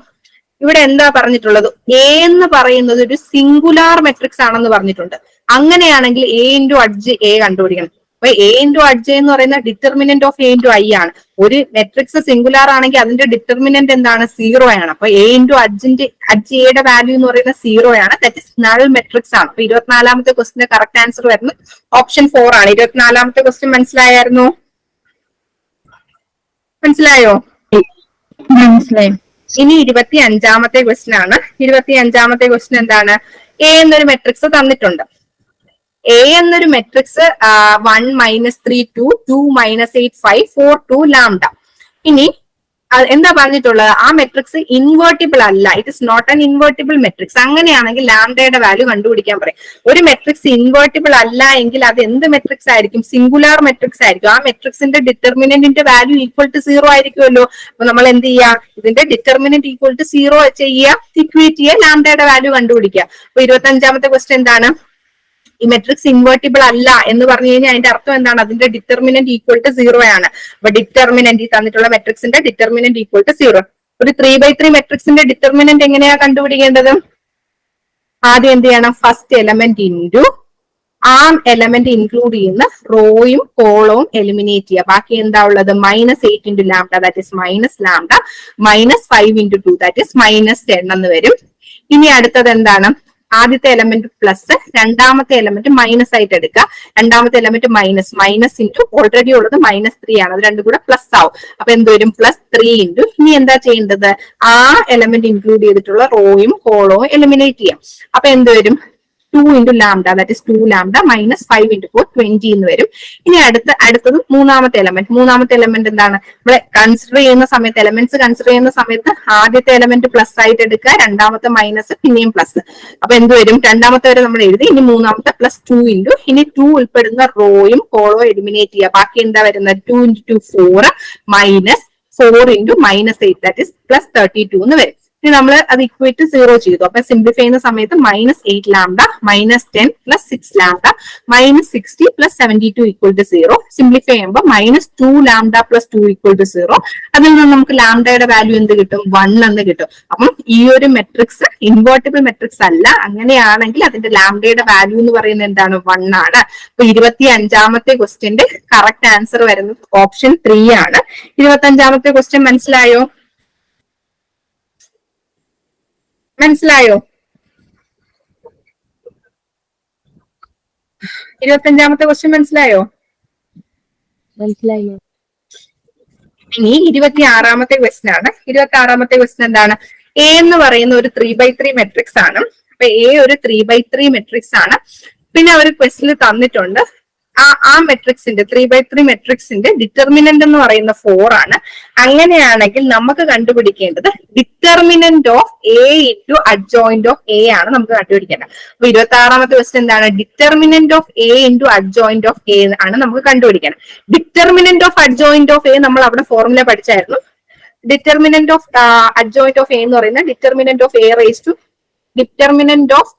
ഇവിടെ എന്താ പറഞ്ഞിട്ടുള്ളത്? എ എന്ന് പറയുന്നത് ഒരു സിംഗുലാർ മെട്രിക്സ് ആണെന്ന് പറഞ്ഞിട്ടുണ്ട്. അങ്ങനെയാണെങ്കിൽ എ ഇന്റു അഡ്ജ് എ കണ്ടുപിടിക്കണം. അപ്പൊ എ ഇന്റു അഡ്ജെ എന്ന് പറയുന്ന determinant of A into I ആണ്. ഒരു മെട്രിക്സ് സിംഗുലാർ ആണെങ്കിൽ അതിന്റെ ഡിറ്റർമിനന്റ് എന്താണ്? സീറോ ആണ്. അപ്പൊ എ ഇന്റു അഡ്ജിന്റെ അഡ്ജ് എയുടെ വാല്യൂ എന്ന് പറയുന്നത് സീറോ ആണ്. ദറ്റ് ഇസ് നൾ മെട്രിക്സ് ആണ്. അപ്പൊ ഇരുപത്തിനാലാമത്തെ ക്വസ്റ്റിന്റെ കറക്റ്റ് ആൻസർ വരുന്നത് ഓപ്ഷൻ ഫോർ ആണ്. ഇരുപത്തിനാലാമത്തെ ക്വസ്റ്റ്യൻ മനസ്സിലായായിരുന്നു? മനസ്സിലായോ? മനസ്സിലായി. ഇനി ഇരുപത്തി അഞ്ചാമത്തെ ക്വസ്റ്റ്യൻ ആണ്. ഇരുപത്തി അഞ്ചാമത്തെ ക്വസ്റ്റ്യൻ എന്താണ്? എ എന്നൊരു മെട്രിക്സ് തന്നിട്ടുണ്ട്. എ എന്നൊരു matrix one minus three two two minus eight five four two lambda ഇനി എന്താ പറഞ്ഞിട്ടുള്ളത്? ആ മെട്രിക്സ് ഇൻവേർട്ടിബിൾ അല്ല. It is not an invertible matrix അങ്ങനെയാണെങ്കിൽ ലാംഡയുടെ വാല്യൂ കണ്ടുപിടിക്കാൻ പറയും. ഒരു മെട്രിക്സ് ഇൻവേർട്ടിബിൾ അല്ല എങ്കിൽ അത് എന്ത് മെട്രിക്സ് ആയിരിക്കും? സിംഗുലാർ മെട്രിക്സ് ആയിരിക്കും. ആ മെട്രിക്സിന്റെ ഡിറ്റർമിനന്റിന്റെ വാല്യൂ ഈക്വൽ ടു സീറോ ആയിരിക്കുമല്ലോ. അപ്പൊ നമ്മൾ എന്ത് ചെയ്യുക ഇതിന്റെ ഡിറ്റർമിനന്റ് ഈക്വൽ ടു സീറോ ചെയ്യുക ഇക്വേറ്റ് ചെയ്യുക ലാംഡയുടെ വാല്യൂ കണ്ടുപിടിക്കുക. അപ്പൊ ഇരുപത്തി അഞ്ചാമത്തെ ക്വസ്റ്റ്യൻ എന്താണ്? ഈ മെട്രിക്സ് ഇൻവേർട്ടിബിൾ അല്ല എന്ന് പറഞ്ഞു കഴിഞ്ഞാൽ അതിന്റെ അർത്ഥം എന്താണ്? അതിന്റെ ഡിറ്റർമിനന്റ് ഈക്വൽ ടു സീറോ ആണ്. അപ്പൊ ഡിറ്റർമിനന്റ് ഈ തന്നിട്ടുള്ള മെട്രിക്സിന്റെ ഡിറ്റർമിനന്റ് ഈക്വൽ ടു സീറോ ഒരു ത്രീ ബൈ ത്രീ മെട്രിക്സിന്റെ ഡിറ്റർമിനന്റ് എങ്ങനെയാ കണ്ടുപിടിക്കേണ്ടത്? ആദ്യം എന്ത് ചെയ്യണം? ഫസ്റ്റ് എലമെന്റ് ഇന്റു ആ എലമെന്റ് ഇൻക്ലൂഡ് ചെയ്യുന്ന റോയും കോളവും എലിമിനേറ്റ് ചെയ്യുക. ബാക്കി എന്താ ഉള്ളത്? Minus eight into lambda that is minus lambda minus five into two that is minus ten എന്ന് വരും. ഇനി അടുത്തത് എന്താണ്? ആദ്യത്തെ എലമെന്റ് പ്ലസ് രണ്ടാമത്തെ എലമെന്റ് മൈനസ് ആയിട്ട് എടുക്കുക. രണ്ടാമത്തെ element minus minus into already ഉള്ളത് മൈനസ് ത്രീ ആണ്. അത് രണ്ടും കൂടെ പ്ലസ് ആവും. അപ്പൊ എന്ത് വരും? പ്ലസ് ത്രീ ഇന്റു ഇനി എന്താ ചെയ്യേണ്ടത്? ആ എലമെന്റ് ഇൻക്ലൂഡ് ചെയ്തിട്ടുള്ള റോയും കോളവും എലിമിനേറ്റ് ചെയ്യാം. അപ്പൊ എന്ത് വരും? Two into lambda that is two lambda minus five into four twenty എന്ന് വരും. ഇനി അടുത്ത അടുത്തത് മൂന്നാമത്തെ എലമെന്റ് മൂന്നാമത്തെ എലമെന്റ് എന്താണ്? ഇവിടെ കൺസിഡർ ചെയ്യുന്ന സമയത്ത് എലമെന്റ്സ് കൺസിഡർ ചെയ്യുന്ന സമയത്ത് ആദ്യത്തെ എലമെന്റ് പ്ലസ് ആയിട്ട് എടുക്കുക രണ്ടാമത്തെ മൈനസ് പിന്നെയും പ്ലസ് അപ്പൊ എന്ത് വരും? രണ്ടാമത്തെ വരെ നമ്മൾ എഴുതി ഇനി മൂന്നാമത്തെ പ്ലസ് ടു ഇന്റു ഇനി ടു ഉൾപ്പെടുന്ന റോയും കോളോ എലിമിനേറ്റ് ചെയ്യുക. ബാക്കി എന്താ വരുന്നത്? Two into two four minus four into minus eight that is plus thirty two എന്ന് വരും. ഇനി നമ്മൾ അത് ഇക്വേറ്റ് സീറോ ചെയ്തു. അപ്പൊ സിംപ്ലിഫൈ ചെയ്യുന്ന സമയത്ത് minus eight lambda minus ten plus six lambda minus sixty plus seventy two equal to zero simplify ചെയ്യുമ്പോൾ minus two lambda plus two equal to zero അതിൽ നിന്ന് നമുക്ക് ലാംഡയുടെ വാല്യൂ എന്ത് കിട്ടും? വൺ എന്ന് കിട്ടും. അപ്പം ഈ ഒരു മെട്രിക്സ് ഇൻവേർട്ടിബിൾ മെട്രിക്സ് അല്ല. അങ്ങനെയാണെങ്കിൽ അതിന്റെ ലാംഡയുടെ വാല്യൂ എന്ന് പറയുന്നത് എന്താണ്? വൺ ആണ്. അപ്പൊ ഇരുപത്തി അഞ്ചാമത്തെ ക്വസ്റ്റ്യന്റെ കറക്റ്റ് ആൻസർ വരുന്നത് ഓപ്ഷൻ ത്രീ ആണ്. ഇരുപത്തി അഞ്ചാമത്തെ ക്വസ്റ്റ്യൻ മനസ്സിലായോ? മനസ്സിലായോ? ഇരുപത്തഞ്ചാമത്തെ ക്വസ്റ്റ്യൻ മനസ്സിലായോ? മനസ്സിലായോ. ഇനി ഇരുപത്തി ആറാമത്തെ ക്വസ്റ്റ്യൻ ആണ്. ഇരുപത്തി ആറാമത്തെ ക്വസ്റ്റ്യൻ എന്താണ്? എ എന്ന് പറയുന്ന ഒരു ത്രീ ബൈ ത്രീ മെട്രിക്സ് ആണ്. അപ്പൊ എ ഒരു ത്രീ ബൈ ത്രീ മെട്രിക്സ് ആണ്. പിന്നെ അവർ ക്വസ്റ്റിൽ തന്നിട്ടുണ്ട്. ആ ആ മെട്രിക്സിന്റെ ത്രീ ബൈ ത്രീ മെട്രിക്സിന്റെ ഡിറ്റർമിനന്റ് എന്ന് പറയുന്ന ഫോർ ആണ്. അങ്ങനെയാണെങ്കിൽ നമുക്ക് കണ്ടുപിടിക്കേണ്ടത് determinant of A into adjoint of A ആണ് നമുക്ക് കണ്ടുപിടിക്കേണ്ടത്. അപ്പൊ ഇരുപത്തി ആറാമത്തെ ക്വസ്റ്റൻ എന്താണ്? Determinant of A into adjoint of A ആണ് നമുക്ക് കണ്ടുപിടിക്കണം determinant of adjoint of A നമ്മൾ അവിടെ formula പഠിച്ചായിരുന്നു. Determinant of adjoint of A എന്ന് പറയുന്നത് determinant of A raise to determinant of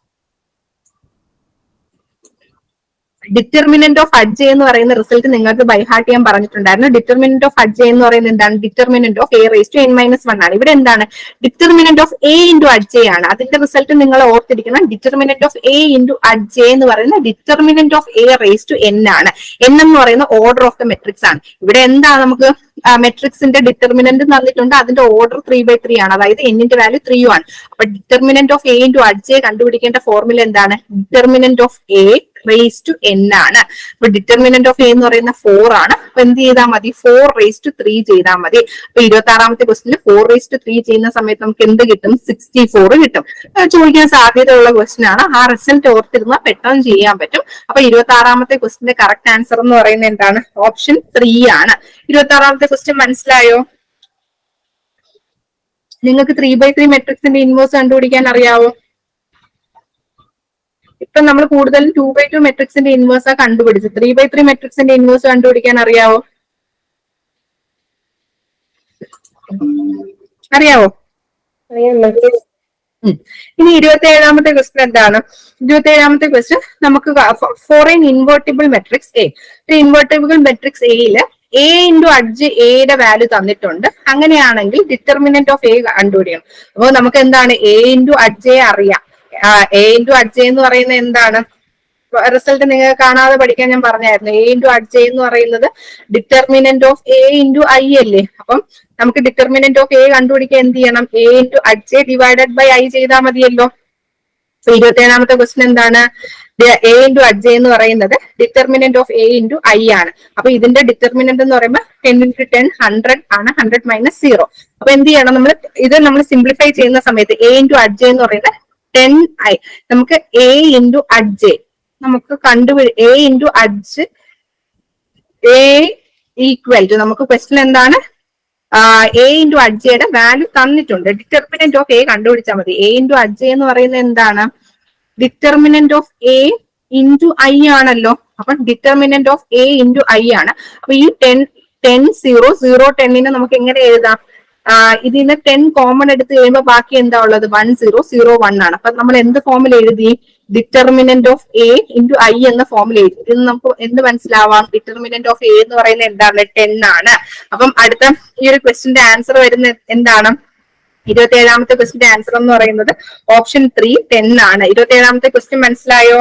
determinant of adj എന്ന് പറയുന്ന റിസൾട്ട് നിങ്ങൾക്ക് ബൈഹാർട്ട് ചെയ്യാൻ പറഞ്ഞിട്ടുണ്ടായിരുന്നു. ഡിറ്റർമിനന്റ് ഓഫ് അഡ്ജ് എന്ന് പറയുന്നത് എന്താണ്? Determinant of A raise to N minus one ആണ്. ഇവിടെ എന്താണ്? Determinant of A into adj ആണ്. അതിന്റെ റിസൾട്ട് നിങ്ങൾ ഓർത്തിരിക്കണം. Determinant of A into adj എന്ന് പറയുന്ന determinant of A raise to N ആണ്. എൻ എന്ന് പറയുന്ന ഓർഡർ ഓഫ് ദ മെട്രിക്സ് ആണ്. ഇവിടെ എന്താ നമുക്ക് മെട്രിക്സിന്റെ ഡിറ്റർമിനന്റ് തന്നിട്ടുണ്ട് അതിന്റെ ഓർഡർ ത്രീ ബൈ ത്രീ ആണ്. അതായത് എന്നിന്റെ വാല്യൂ ത്രീ ആണ്. അപ്പൊ determinant of A into adj കണ്ടുപിടിക്കേണ്ട formula എന്താണ്? Determinant of A raise to N ആണ്. അപ്പൊ ഡിറ്റർമിനന്റ് ഓഫ് എ എന്ന് പറയുന്ന ഫോർ ആണ്. അപ്പൊ എന്ത് ചെയ്താൽ മതി? ഫോർ റേസ് ടു ത്രീ ചെയ്താൽ മതി. അപ്പൊ ഇരുപത്തി ആറാമത്തെ ക്വസ്റ്റിന് ഫോർ റേസ് ടു ത്രീ ചെയ്യുന്ന സമയത്ത് നമുക്ക് എന്ത് കിട്ടും? സിക്സ്റ്റി ഫോർ കിട്ടും ചോദിക്കാൻ സാധ്യതയുള്ള ക്വസ്റ്റ്യൻ ആണ്. ആ റിസൾട്ട് ഓർത്തിരുന്നാൽ പെട്ടെന്ന് ചെയ്യാൻ പറ്റും. അപ്പൊ ഇരുപത്തി ആറാമത്തെ ക്വസ്റ്റിന്റെ കറക്റ്റ് ആൻസർ എന്ന് പറയുന്നത് എന്താണ്? ഓപ്ഷൻ ത്രീ ആണ്. ഇരുപത്തി ആറാമത്തെ ക്വസ്റ്റ്യൻ മനസ്സിലായോ? നിങ്ങൾക്ക് ത്രീ ബൈ ത്രീ മെട്രിക്സിന്റെ ഇൻവേഴ്സ് കണ്ടുപിടിക്കാൻ അറിയാവോ? ഇപ്പൊ നമ്മൾ കൂടുതലും ടു ബൈ ടു മെട്രിക്സിന്റെ ഇൻവേഴ്സ് ആ കണ്ടുപിടിച്ചത്. ത്രീ ബൈ ത്രീ മെട്രിക്സിന്റെ ഇൻവേഴ്സ് കണ്ടുപിടിക്കാൻ അറിയാവോ? അറിയാവോ. ഇനി ഇരുപത്തി ഏഴാമത്തെ ക്വസ്റ്റ്യൻ എന്താണ് ഇരുപത്തി ഏഴാമത്തെ ക്വസ്റ്റ്യൻ നമുക്ക് for N invertible matrix A invertible matrix എയിൽ എ ഇന്റു അഡ്ജ് എയുടെ വാല്യൂ തന്നിട്ടുണ്ട്. അങ്ങനെയാണെങ്കിൽ ഡിറ്റർമിനന്റ് ഓഫ് എ കണ്ടുപിടിക്കണം. അപ്പോൾ നമുക്ക് എന്താണ്? എ ഇന്റു അഡ്ജ് അറിയാം. എ ഇന്റു എന്ന് പറയുന്നത് എന്താണ്? റിസൾട്ട് നിങ്ങൾ കാണാതെ പഠിക്കാൻ ഞാൻ പറഞ്ഞായിരുന്നു. എ ഇന്റു അഡ്ജെ എന്ന് പറയുന്നത് determinant of A into I അല്ലേ? അപ്പം നമുക്ക് ഡിറ്റർമിനന്റ് ഓഫ് എ കണ്ടുപിടിക്കാൻ എന്ത് ചെയ്യണം? A into adj divided by I ചെയ്താൽ മതിയല്ലോ. അപ്പൊ ഇരുപത്തി ഏഴാമത്തെ ക്വസ്റ്റൻ എന്താണ് എ ഇന്റു അഡ്ജെ എന്ന് പറയുന്നത് determinant of A into I ആണ്. അപ്പൊ ഇതിന്റെ ഡിറ്റർമിനന്റ് എന്ന് പറയുമ്പോൾ ടെൻ ഇന്റു ടെൻ ഹൺഡ്രഡ് ആണ് ഹൺഡ്രഡ് മൈനസ് സീറോ അപ്പൊ എന്ത് ചെയ്യണം? നമ്മൾ ഇത് നമ്മൾ സിംപ്ലിഫൈ ചെയ്യുന്ന സമയത്ത് എ ഇന്റു അഡ്ജെ എന്ന് പറയുന്നത് ടെൻ ഐ. നമുക്ക് എ ഇന്റു അഡ്ജ് നമുക്ക് കണ്ടുപിടി A into adj A equal to നമുക്ക് ക്വസ്റ്റൻ എന്താണ്? എ ഇന്റു അഡ്ജയുടെ വാല്യൂ തന്നിട്ടുണ്ട്. ഡിറ്റർമിനന്റ് ഓഫ് എ കണ്ടുപിടിച്ചാൽ മതി. എ ഇന്റു അഡ്ജ എന്ന് പറയുന്നത് എന്താണ്? Determinant of A into I ആണല്ലോ. അപ്പൊ determinant of A into I ആണ്. അപ്പൊ ഈ ടെൻ ടെൻ സീറോ സീറോ ടെന്നിനെ നമുക്ക് എങ്ങനെ എഴുതാം? ഇതിൽ നിന്ന് ടെൻ കോമൺ എടുത്ത് കഴിയുമ്പോൾ ബാക്കി എന്താ ഉള്ളത്? വൺ സീറോ സീറോ വൺ ആണ്. അപ്പൊ നമ്മൾ എന്ത് ഫോമിൽ എഴുതി? Determinant of A into I എന്ന ഫോമിൽ എഴുതി. ഇത് നമുക്ക് എന്ത് മനസ്സിലാവാം? ഡിറ്റർമിനന്റ് ഓഫ് എ എന്ന് പറയുന്നത് എന്താണ്? ടെൻ ആണ്. അപ്പം അടുത്ത ഈ ഒരു ക്വസ്റ്റിന്റെ ആൻസർ വരുന്ന എന്താണ്? ഇരുപത്തി ഏഴാമത്തെ ക്വസ്റ്റിന്റെ ആൻസർ എന്ന് പറയുന്നത് ഓപ്ഷൻ ത്രീ ടെൻ ആണ്. ഇരുപത്തി ഏഴാമത്തെ ക്വസ്റ്റ്യൻ മനസ്സിലായോ?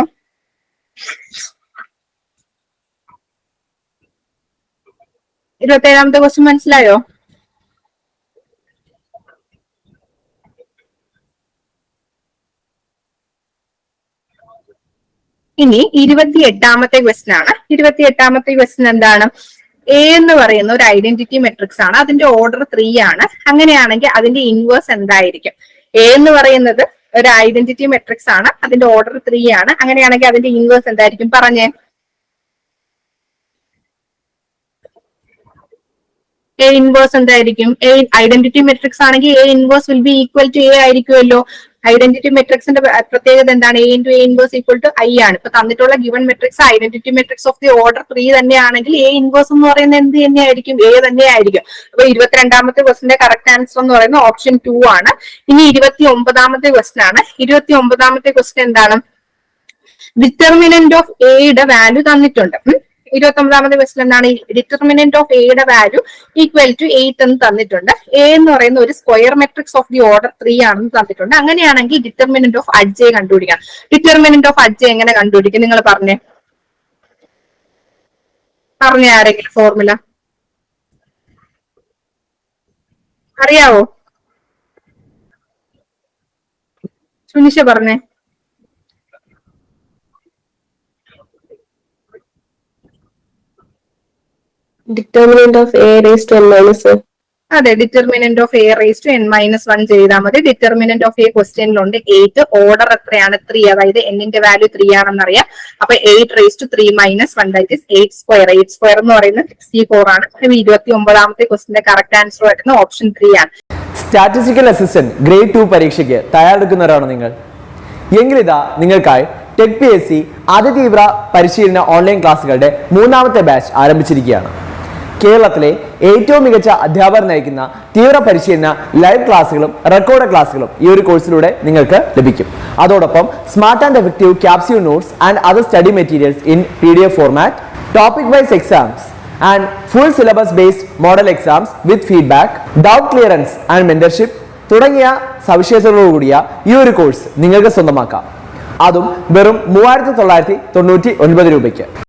ഇരുപത്തി ഏഴാമത്തെ ക്വസ്റ്റ്യൻ മനസ്സിലായോ? ഇനി ഇരുപത്തി എട്ടാമത്തെ ക്വസ്റ്റൻ ആണ്. ഇരുപത്തി എട്ടാമത്തെ ക്വസ്റ്റൻ എന്താണ്? എ എന്ന് പറയുന്ന ഒരു ഐഡന്റിറ്റി മെട്രിക്സ് ആണ്. അതിന്റെ ഓർഡർ ത്രീ ആണ്. അങ്ങനെയാണെങ്കിൽ അതിന്റെ ഇൻവേഴ്സ് എന്തായിരിക്കും? എ എന്ന് പറയുന്നത് ഒരു ഐഡന്റിറ്റി മെട്രിക്സ് ആണ്. അതിന്റെ ഓർഡർ ത്രീ ആണ്. അങ്ങനെയാണെങ്കിൽ അതിന്റെ ഇൻവേഴ്സ് എന്തായിരിക്കും? പറഞ്ഞേ. എ ഇൻവേഴ്സ് എന്തായിരിക്കും? എ ഐഡന്റിറ്റി മെട്രിക്സ് ആണെങ്കിൽ A inverse will be equal to A ആയിരിക്കുമല്ലോ. ഐഡന്റിറ്റി മെട്രിക്സിന്റെ പ്രത്യേകത എന്താണ്? A into A inverse equal to I ആണ്. ഇപ്പൊ തന്നിട്ടുള്ള given matrix identity matrix of the order three തന്നെയാണെങ്കിൽ എ ഇൻവേഴ്സ് എന്ന് പറയുന്നത് എന്ത് തന്നെയായിരിക്കും? എ തന്നെയായിരിക്കും. അപ്പൊ ഇരുപത്തിരണ്ടാമത്തെ ക്വസ്റ്റിന്റെ കറക്റ്റ് ആൻസർ എന്ന് പറയുന്നത് ഓപ്ഷൻ ടു ആണ്. ഇനി ഇരുപത്തി ഒമ്പതാമത്തെ ക്വസ്റ്റൻ ആണ്. ഇരുപത്തി ഒമ്പതാമത്തെ ക്വസ്റ്റൻ എന്താണ് ഡിറ്റർമിനന്റ് ഓഫ് എയുടെ വാല്യൂ തന്നിട്ടുണ്ട്. ഇരുപത്തി ഒമ്പതാമത്തെ ക്വസ്റ്റൻ എന്താണ് ഡിറ്റർമിനന്റ് ഓഫ് എയുടെ വാല്യൂ ഈക്വൽ ടു എയ്റ്റ് എന്ന് തന്നിട്ടുണ്ട്. എ എന്ന് പറയുന്ന ഒരു square matrix of the order three ആണെന്ന് തന്നിട്ടുണ്ട്. അങ്ങനെയാണെങ്കിൽ ഡിറ്റർമിനന്റ് ഓഫ് അജ്ജയെ കണ്ടുപിടിക്കാം. ഡിറ്റർമിനന്റ് ഓഫ് അഡ്ജെ എങ്ങനെ കണ്ടുപിടിക്കും? നിങ്ങൾ പറഞ്ഞേ. പറഞ്ഞ ആരെങ്കിലും ഫോർമുല അറിയാവോ? സുനിഷ പറഞ്ഞേ. Determinant of A raise to n minus അതെ determinant of A raise to n minus one ചെയ്താൽ മതി. ഡിറ്റർമിനന്റ് ഓഫ് എ ക്വസ്റ്റ്യനിലുണ്ട് എയ്റ്റ് ഓർഡർ എത്രയാണ്? ത്രീ അതായത് എന്നിന്റെ വാല്യൂ ത്രീ ആണെന്ന് അറിയാം അപ്പൊ eight raise to three minus one that is eight square eight square എന്ന് പറയുന്നത് സിക്സ്റ്റി ഫോർ ആണ് ഇരുപത്തി ഒമ്പതാമത്തെ ക്വസ്റ്റിന്റെ കറക്റ്റ് ആൻസർ വരുന്നത് ഓപ്ഷൻ ത്രീ ആണ്. സ്റ്റാറ്റിസ്റ്റിക്കൽ അസിസ്റ്റന്റ് ഗ്രേഡ് ടു പരീക്ഷയ്ക്ക് തയ്യാറെടുക്കുന്നവരാണ് നിങ്ങൾ? എങ്കിലിതാ നിങ്ങൾക്കായി ടെക് പി എസ് സി അതിതീവ്ര പരിശീലന ഓൺലൈൻ ക്ലാസ്സുകളുടെ മൂന്നാമത്തെ ബാച്ച് ആരംഭിച്ചിരിക്കുകയാണ്. കേരളത്തിലെ ഏറ്റവും മികച്ച അധ്യാപകർ നയിക്കുന്ന തീവ്ര പരിശീലന ലൈവ് ക്ലാസ്സുകളും റെക്കോർഡ് ക്ലാസ്സുകളും ഈ ഒരു കോഴ്സിലൂടെ നിങ്ങൾക്ക് ലഭിക്കും. അതോടൊപ്പം smart and effective capsule notes and other study materials in P D F format topic wise exams and full syllabus based model exams with feedback doubt clearance and mentorship തുടങ്ങിയ സവിശേഷതകളോടുകൂടിയ ഈ ഒരു കോഴ്സ് നിങ്ങൾക്ക് സ്വന്തമാക്കാം. അതും വെറും മൂവായിരത്തി തൊള്ളായിരത്തി തൊണ്ണൂറ്റി ഒൻപത് രൂപയ്ക്ക്.